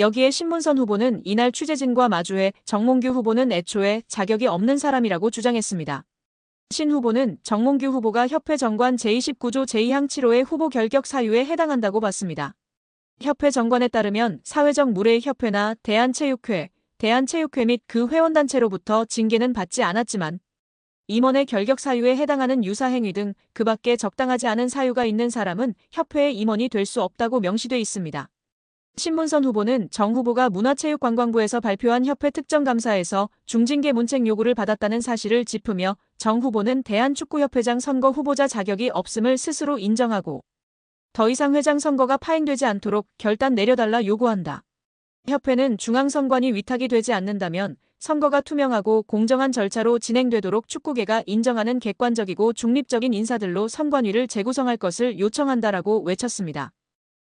여기에 신문선 후보는 이날 취재진과 마주해 정몽규 후보는 애초에 자격이 없는 사람이라고 주장했습니다. 신 후보는 정몽규 후보가 협회 정관 제29조 제2항 7호의 후보 결격 사유에 해당한다고 봤습니다. 협회 정관에 따르면 사회적 무례 협회나 대한체육회, 대한체육회 및 그 회원단체로부터 징계는 받지 않았지만 임원의 결격 사유에 해당하는 유사 행위 등 그 밖에 적당하지 않은 사유가 있는 사람은 협회의 임원이 될 수 없다고 명시돼 있습니다. 신문선 후보는 정 후보가 문화체육관광부에서 발표한 협회 특정감사에서 중징계 문책 요구를 받았다는 사실을 짚으며 정 후보는 대한축구협회장 선거 후보자 자격이 없음을 스스로 인정하고 더 이상 회장 선거가 파행되지 않도록 결단 내려달라 요구한다. 협회는 중앙선관위 위탁이 되지 않는다면 선거가 투명하고 공정한 절차로 진행되도록 축구계가 인정하는 객관적이고 중립적인 인사들로 선관위를 재구성할 것을 요청한다라고 외쳤습니다.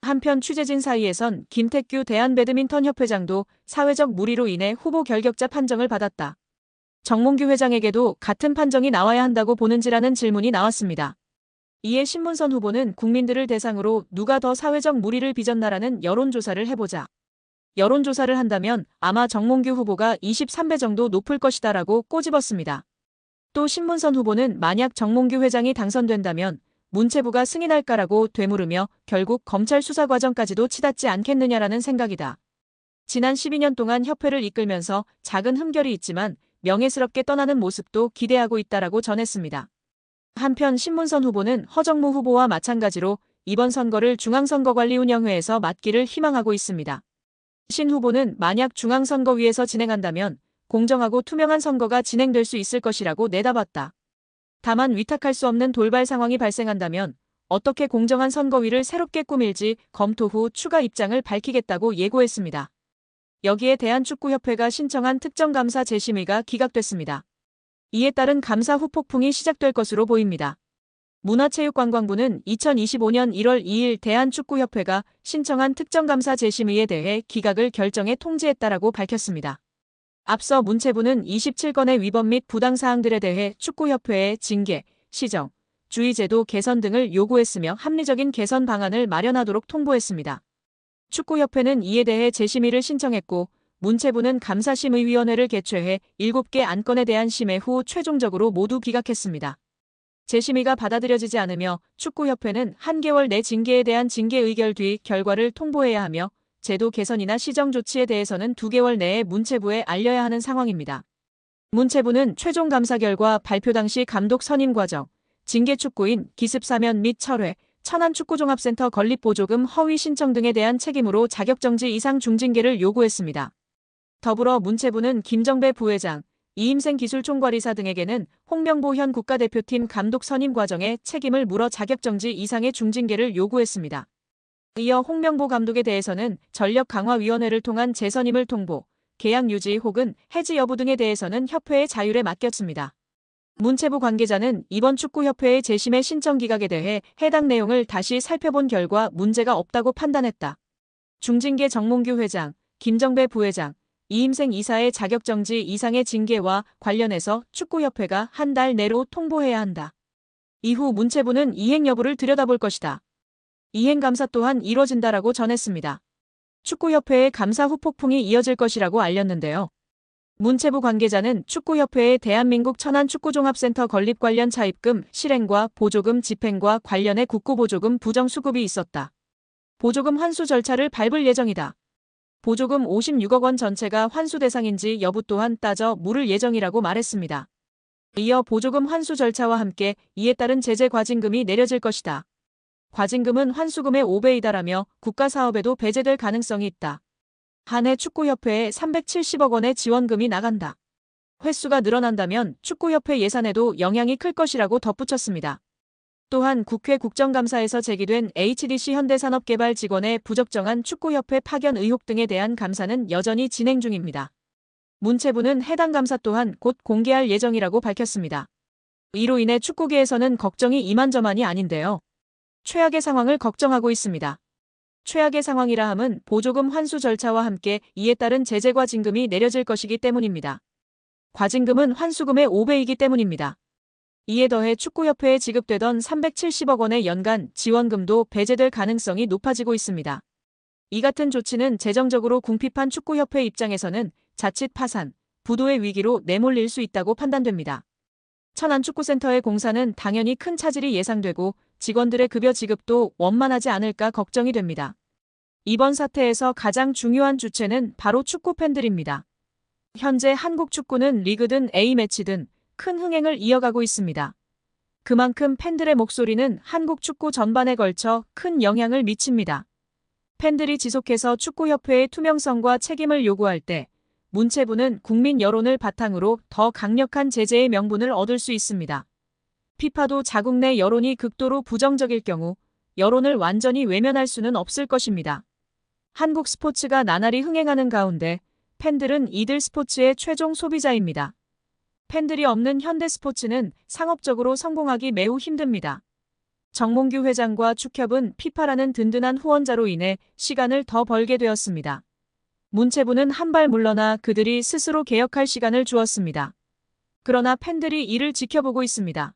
한편 취재진 사이에선 김태규 대한배드민턴협회장도 사회적 무리로 인해 후보 결격자 판정을 받았다. 정몽규 회장에게도 같은 판정이 나와야 한다고 보는지라는 질문이 나왔습니다. 이에 신문선 후보는 국민들을 대상으로 누가 더 사회적 무리를 빚었나라는 여론조사를 해보자. 여론조사를 한다면 아마 정몽규 후보가 23배 정도 높을 것이다라고 꼬집었습니다. 또 신문선 후보는 만약 정몽규 회장이 당선된다면 문체부가 승인할까라고 되물으며 결국 검찰 수사 과정까지도 치닫지 않겠느냐라는 생각이다. 지난 12년 동안 협회를 이끌면서 작은 흠결이 있지만 명예스럽게 떠나는 모습도 기대하고 있다라고 전했습니다. 한편 신문선 후보는 허정무 후보와 마찬가지로 이번 선거를 중앙선거관리운영회에서 맡기를 희망하고 있습니다. 신 후보는 만약 중앙선거위에서 진행한다면 공정하고 투명한 선거가 진행될 수 있을 것이라고 내다봤다. 다만 위탁할 수 없는 돌발 상황이 발생한다면 어떻게 공정한 선거위를 새롭게 꾸밀지 검토 후 추가 입장을 밝히겠다고 예고했습니다. 여기에 대한축구협회가 신청한 특정감사 재심의가 기각됐습니다. 이에 따른 감사 후 폭풍이 시작될 것으로 보입니다. 문화체육관광부는 2025년 1월 2일 대한축구협회가 신청한 특정감사 재심의에 대해 기각을 결정해 통지했다라고 밝혔습니다. 앞서 문체부는 27건의 위법 및 부당사항들에 대해 축구협회에 징계, 시정, 주의제도 개선 등을 요구했으며 합리적인 개선 방안을 마련하도록 통보했습니다. 축구협회는 이에 대해 재심의를 신청했고 문체부는 감사심의위원회를 개최해 7개 안건에 대한 심의 후 최종적으로 모두 기각했습니다. 재심의가 받아들여지지 않으며 축구협회는 한 개월 내 징계에 대한 징계 의결 뒤 결과를 통보해야 하며 제도 개선이나 시정 조치에 대해서는 2개월 내에 문체부에 알려야 하는 상황입니다. 문체부는 최종 감사 결과 발표 당시 감독 선임 과정, 징계 축구인 기습 사면 및 철회, 천안 축구종합센터 건립 보조금 허위 신청 등에 대한 책임으로 자격정지 이상 중징계를 요구했습니다. 더불어 문체부는 김정배 부회장, 이임생 기술총괄이사 등에게는 홍명보 현 국가대표팀 감독 선임 과정에 책임을 물어 자격정지 이상의 중징계를 요구했습니다. 이어 홍명보 감독에 대해서는 전력강화위원회를 통한 재선임을 통보, 계약 유지 혹은 해지 여부 등에 대해서는 협회의 자율에 맡겼습니다. 문체부 관계자는 이번 축구협회의 재심의 신청 기각에 대해 해당 내용을 다시 살펴본 결과 문제가 없다고 판단했다. 중징계 정몽규 회장, 김정배 부회장, 이임생 이사의 자격정지 이상의 징계와 관련해서 축구협회가 한 달 내로 통보해야 한다. 이후 문체부는 이행 여부를 들여다볼 것이다. 이행 감사 또한 이뤄진다라고 전했습니다. 축구협회의 감사 후 폭풍이 이어질 것이라고 알렸는데요. 문체부 관계자는 축구협회의 대한민국 천안축구종합센터 건립 관련 차입금, 실행과 보조금 집행과 관련해 국고보조금 부정수급이 있었다. 보조금 환수 절차를 밟을 예정이다. 보조금 56억 원 전체가 환수 대상인지 여부 또한 따져 물을 예정이라고 말했습니다. 이어 보조금 환수 절차와 함께 이에 따른 제재 과징금이 내려질 것이다. 과징금은 환수금의 5배이다라며 국가사업에도 배제될 가능성이 있다. 한해 축구협회에 370억 원의 지원금이 나간다. 횟수가 늘어난다면 축구협회 예산에도 영향이 클 것이라고 덧붙였습니다. 또한 국회 국정감사에서 제기된 HDC 현대산업개발 직원의 부적정한 축구협회 파견 의혹 등에 대한 감사는 여전히 진행 중입니다. 문체부는 해당 감사 또한 곧 공개할 예정이라고 밝혔습니다. 이로 인해 축구계에서는 걱정이 이만저만이 아닌데요. 최악의 상황을 걱정하고 있습니다. 최악의 상황이라 함은 보조금 환수 절차와 함께 이에 따른 제재 과 징금이 내려질 것이기 때문입니다. 과징금은 환수금의 5배이기 때문입니다. 이에 더해 축구협회에 지급되던 370억 원의 연간 지원금도 배제될 가능성이 높아지고 있습니다. 이 같은 조치는 재정적으로 궁핍한 축구협회 입장에서는 자칫 파산, 부도의 위기로 내몰릴 수 있다고 판단됩니다. 천안축구센터의 공사는 당연히 큰 차질이 예상되고 직원들의 급여 지급도 원만하지 않을까 걱정이 됩니다. 이번 사태에서 가장 중요한 주체는 바로 축구 팬들입니다. 현재 한국 축구는 리그든 A매치든 큰 흥행을 이어가고 있습니다. 그만큼 팬들의 목소리는 한국 축구 전반에 걸쳐 큰 영향을 미칩니다. 팬들이 지속해서 축구협회의 투명성과 책임을 요구할 때 문체부는 국민 여론을 바탕으로 더 강력한 제재의 명분을 얻을 수 있습니다. 피파도 자국 내 여론이 극도로 부정적일 경우 여론을 완전히 외면할 수는 없을 것입니다. 한국 스포츠가 나날이 흥행하는 가운데 팬들은 이들 스포츠의 최종 소비자입니다. 팬들이 없는 현대 스포츠는 상업적으로 성공하기 매우 힘듭니다. 정몽규 회장과 축협은 피파라는 든든한 후원자로 인해 시간을 더 벌게 되었습니다. 문체부는 한 발 물러나 그들이 스스로 개혁할 시간을 주었습니다. 그러나 팬들이 이를 지켜보고 있습니다.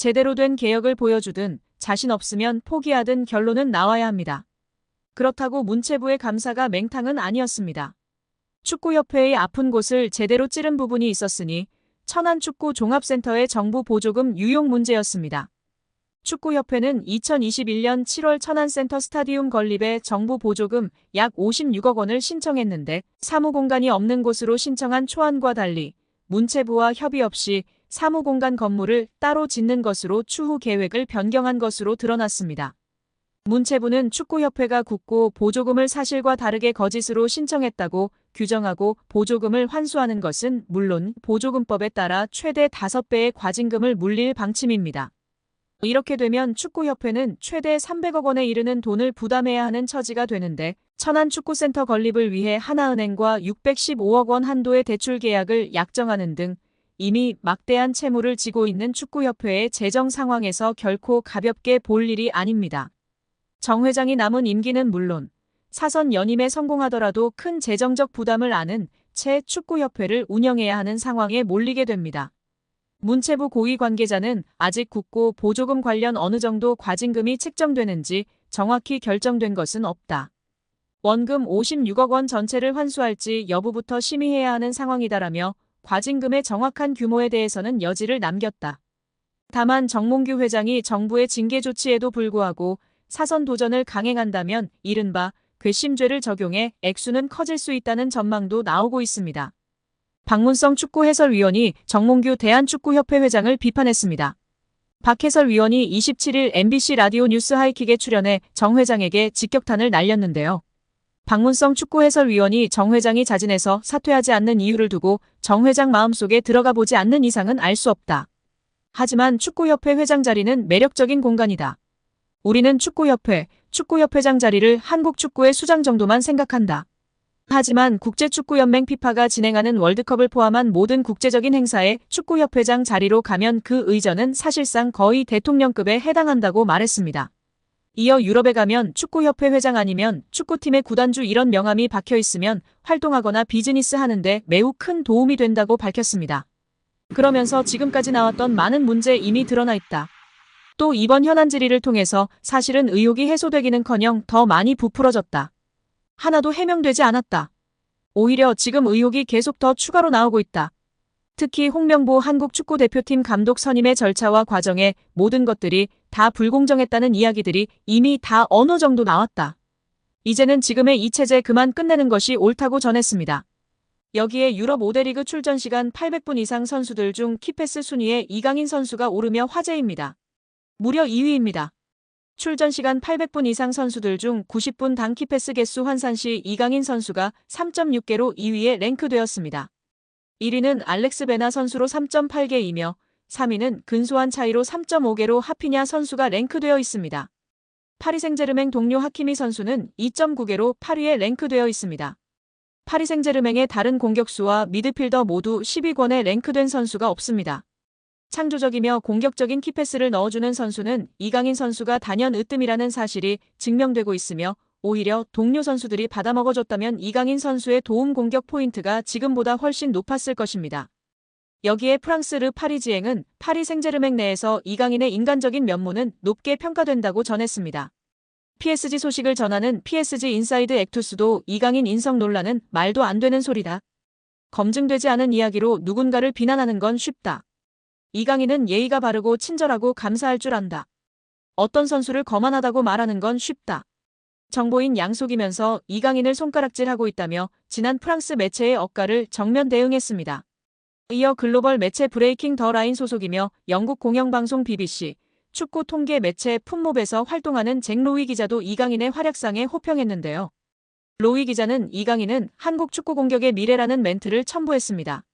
제대로 된 개혁을 보여주든 자신 없으면 포기하든 결론은 나와야 합니다. 그렇다고 문체부의 감사가 맹탕은 아니었습니다. 축구협회의 아픈 곳을 제대로 찌른 부분이 있었으니 천안축구 종합센터의 정부 보조금 유용 문제였습니다. 축구협회는 2021년 7월 천안센터 스타디움 건립에 정부 보조금 약 56억 원을 신청했는데 사무공간이 없는 곳으로 신청한 초안과 달리 문체부와 협의 없이 사무공간 건물을 따로 짓는 것으로 추후 계획을 변경한 것으로 드러났습니다. 문체부는 축구협회가 굳고 보조금을 사실과 다르게 거짓으로 신청했다고 규정하고 보조금을 환수하는 것은 물론 보조금법에 따라 최대 5배의 과징금을 물릴 방침입니다. 이렇게 되면 축구협회는 최대 300억 원에 이르는 돈을 부담해야 하는 처지가 되는데 천안축구센터 건립을 위해 하나은행과 615억 원 한도의 대출 계약을 약정하는 등 이미 막대한 채무를 지고 있는 축구협회의 재정 상황에서 결코 가볍게 볼 일이 아닙니다. 정 회장이 남은 임기는 물론 사선 연임에 성공하더라도 큰 재정적 부담을 안은 채 축구협회를 운영해야 하는 상황에 몰리게 됩니다. 문체부 고위 관계자는 아직 국고 보조금 관련 어느 정도 과징금이 책정되는지 정확히 결정된 것은 없다. 원금 56억 원 전체를 환수할지 여부부터 심의해야 하는 상황이다라며 과징금의 정확한 규모에 대해서는 여지를 남겼다. 다만 정몽규 회장이 정부의 징계 조치에도 불구하고 사선 도전을 강행한다면 이른바 괘씸죄를 적용해 액수는 커질 수 있다는 전망도 나오고 있습니다. 박문성 축구 해설위원이 정몽규 대한축구협회 회장을 비판했습니다. 박 해설위원이 27일 MBC 라디오 뉴스 하이킥에 출연해 정 회장에게 직격탄을 날렸는데요. 박문성 축구 해설위원이 정 회장이 자진해서 사퇴하지 않는 이유를 두고 정 회장 마음속에 들어가 보지 않는 이상은 알 수 없다. 하지만 축구협회 회장 자리는 매력적인 공간이다. 우리는 축구협회, 축구협회장 자리를 한국 축구의 수장 정도만 생각한다. 하지만 국제축구연맹 피파가 진행하는 월드컵을 포함한 모든 국제적인 행사에 축구협회장 자리로 가면 그 의전은 사실상 거의 대통령급에 해당한다고 말했습니다. 이어 유럽에 가면 축구협회 회장 아니면 축구팀의 구단주 이런 명함이 박혀 있으면 활동하거나 비즈니스 하는데 매우 큰 도움이 된다고 밝혔습니다. 그러면서 지금까지 나왔던 많은 문제 이미 드러나 있다. 또 이번 현안 질의를 통해서 사실은 의혹이 해소되기는커녕 더 많이 부풀어졌다. 하나도 해명되지 않았다. 오히려 지금 의혹이 계속 더 추가로 나오고 있다. 특히 홍명보 한국 축구 대표팀 감독 선임의 절차와 과정에 모든 것들이 다 불공정했다는 이야기들이 이미 다 어느 정도 나왔다. 이제는 지금의 이 체제 그만 끝내는 것이 옳다고 전했습니다. 여기에 유럽 5대 리그 출전 시간 800분 이상 선수들 중 키패스 순위에 이강인 선수가 오르며 화제입니다. 무려 2위입니다. 출전 시간 800분 이상 선수들 중 90분 단키 패스 개수 환산 시 이강인 선수가 3.6개로 2위에 랭크되었습니다. 1위는 알렉스 베나 선수로 3.8개이며 3위는 근소한 차이로 3.5개로 하피냐 선수가 랭크되어 있습니다. 파리생제르맹 동료 하키미 선수는 2.9개로 8위에 랭크되어 있습니다. 파리생제르맹의 다른 공격수와 미드필더 모두 10위권에 랭크된 선수가 없습니다. 창조적이며 공격적인 키패스를 넣어주는 선수는 이강인 선수가 단연 으뜸이라는 사실이 증명되고 있으며 오히려 동료 선수들이 받아먹어줬다면 이강인 선수의 도움 공격 포인트가 지금보다 훨씬 높았을 것입니다. 여기에 프랑스 르 파리지행은 파리 생제르맹 내에서 이강인의 인간적인 면모는 높게 평가된다고 전했습니다. PSG 소식을 전하는 PSG 인사이드 액투스도 이강인 인성 논란은 말도 안 되는 소리다. 검증되지 않은 이야기로 누군가를 비난하는 건 쉽다. 이강인은 예의가 바르고 친절하고 감사할 줄 안다. 어떤 선수를 거만하다고 말하는 건 쉽다. 정보인 양속이면서 이강인을 손가락질하고 있다며 지난 프랑스 매체의 억가를 정면 대응했습니다. 이어 글로벌 매체 브레이킹 더 라인 소속이며 영국 공영방송 BBC, 축구 통계 매체 품몹에서 활동하는 잭 로이 기자도 이강인의 활약상에 호평했는데요. 로이 기자는 이강인은 한국 축구 공격의 미래라는 멘트를 첨부했습니다.